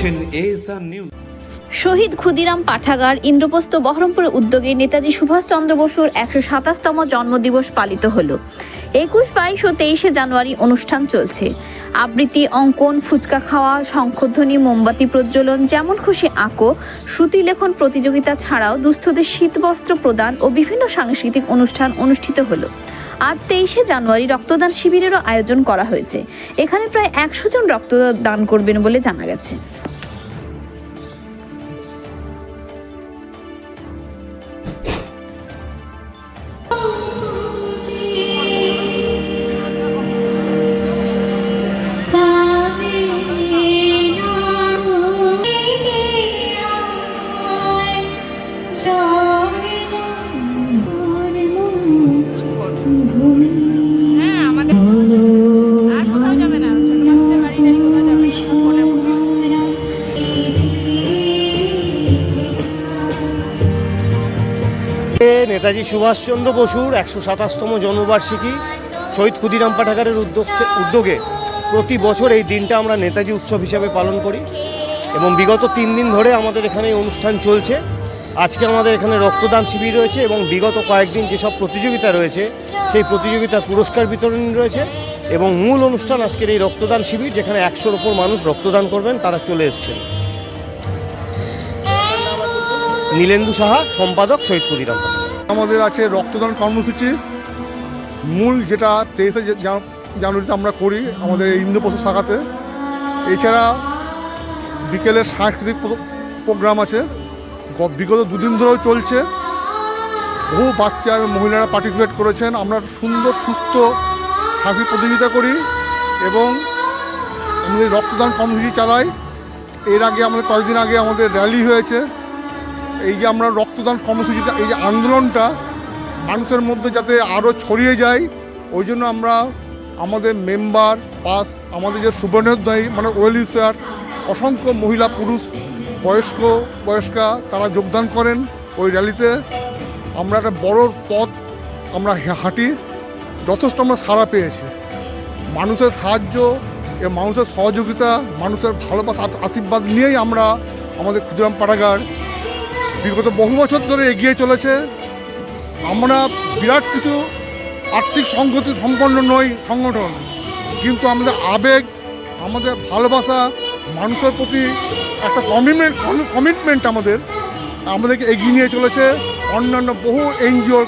দেখছেন নিউজ শহীদ ক্ষুদিরাম পাঠাগার ইন্দ্রপ্রস্থ বহরমপুরের উদ্যোগে নেতাজি সুভাষচন্দ্র বসুর একশো সাতাশতম জন্মদিবস পালিত হলো। একুশ বাইশ ও তেইশে জানুয়ারি অনুষ্ঠান চলছে। আবৃত্তি, অঙ্কন, ফুচকা খাওয়া শঙ্খধ্বনি মোমবাতি প্রজ্বলন, যেমন খুশি আঁকো, শ্রুতি লেখন প্রতিযোগিতা ছাড়াও দুস্থদের শীতবস্ত্র প্রদান ও বিভিন্ন সাংস্কৃতিক অনুষ্ঠান অনুষ্ঠিত হলো। আজ তেইশে জানুয়ারি রক্তদান শিবিরেরও আয়োজন করা হয়েছে। এখানে প্রায় একশো জন রক্তদান করবেন বলে জানা গেছে। নেতাজি সুভাষচন্দ্র বসুর একশো সাতাশতম জন্মবার্ষিকী শহীদ ক্ষুদিরাম পাঠাগারের উদ্যোগ উদ্যোগে প্রতি বছর এই দিনটা আমরা নেতাজি উৎসব হিসাবে পালন করি এবং বিগত তিন দিন ধরে আমাদের এখানে অনুষ্ঠান চলছে। আজকে আমাদের এখানে রক্তদান শিবির রয়েছে এবং বিগত কয়েকদিন যেসব প্রতিযোগিতা রয়েছে, সেই প্রতিযোগিতার পুরস্কার বিতরণ রয়েছে এবং মূল অনুষ্ঠান আজকের এই রক্তদান শিবির যেখানে একশোর ওপর মানুষ রক্তদান করবেন, তারা চলে এসছেন। নীলেন্দু সাহা, সম্পাদক শহীদ ক্ষুদিরাম আমাদের আছে রক্তদান কর্মসূচি। মূল যেটা তেইশে জানুয়ারিতে আমরা করি আমাদের এই ইন্দ্রপ্রস্থ শাখাতে। এছাড়া বিকেলের সাংস্কৃতিক প্রোগ্রাম আছে। বিগত দুদিন ধরেও চলছে। বহু বাচ্চা এবং মহিলারা পার্টিসিপেট করেছেন। আমরা সুন্দর, সুস্থ সাংস্কৃতিক প্রতিযোগিতা করি এবং আমাদের রক্তদান কর্মসূচি চালাই। এর আগে আমাদের কয়েকদিন আগে আমাদের র্যালি হয়েছে। এই যে আমরা রক্তদান কর্মসূচিটা, এই যে আন্দোলনটা মানুষের মধ্যে যাতে আরও ছড়িয়ে যায়, ওই জন্য আমরা আমাদের মেম্বার, পাস, আমাদের যে সুবর্ণোধ্যায়ী মানে ওয়েল ইউসার্স অসংখ্য মহিলা, পুরুষ, বয়স্ক, বয়স্কা তারা যোগদান করেন ওই র্যালিতে। আমরা একটা বড় পথ আমরা হাঁটি, যথেষ্ট আমরা সাড়া পেয়েছি। মানুষের সাহায্য এবং মানুষের সহযোগিতা, মানুষের ভালোবাসা আশীর্বাদ নিয়েই আমরা আমাদের ক্ষুদিরাম পাঠাগার বিগত বহু বছর ধরে এগিয়ে চলেছে। আমরা বিরাট কিছু আর্থিক সংগতি সম্পন্ন নই সংগঠন, কিন্তু আমাদের আবেগ, আমাদের ভালোবাসা, মানুষের প্রতি একটা কমিটমেন্ট কমিটমেন্ট আমাদের, আমাদেরকে এগিয়ে নিয়ে চলেছে অন্যান্য বহু এনজিওর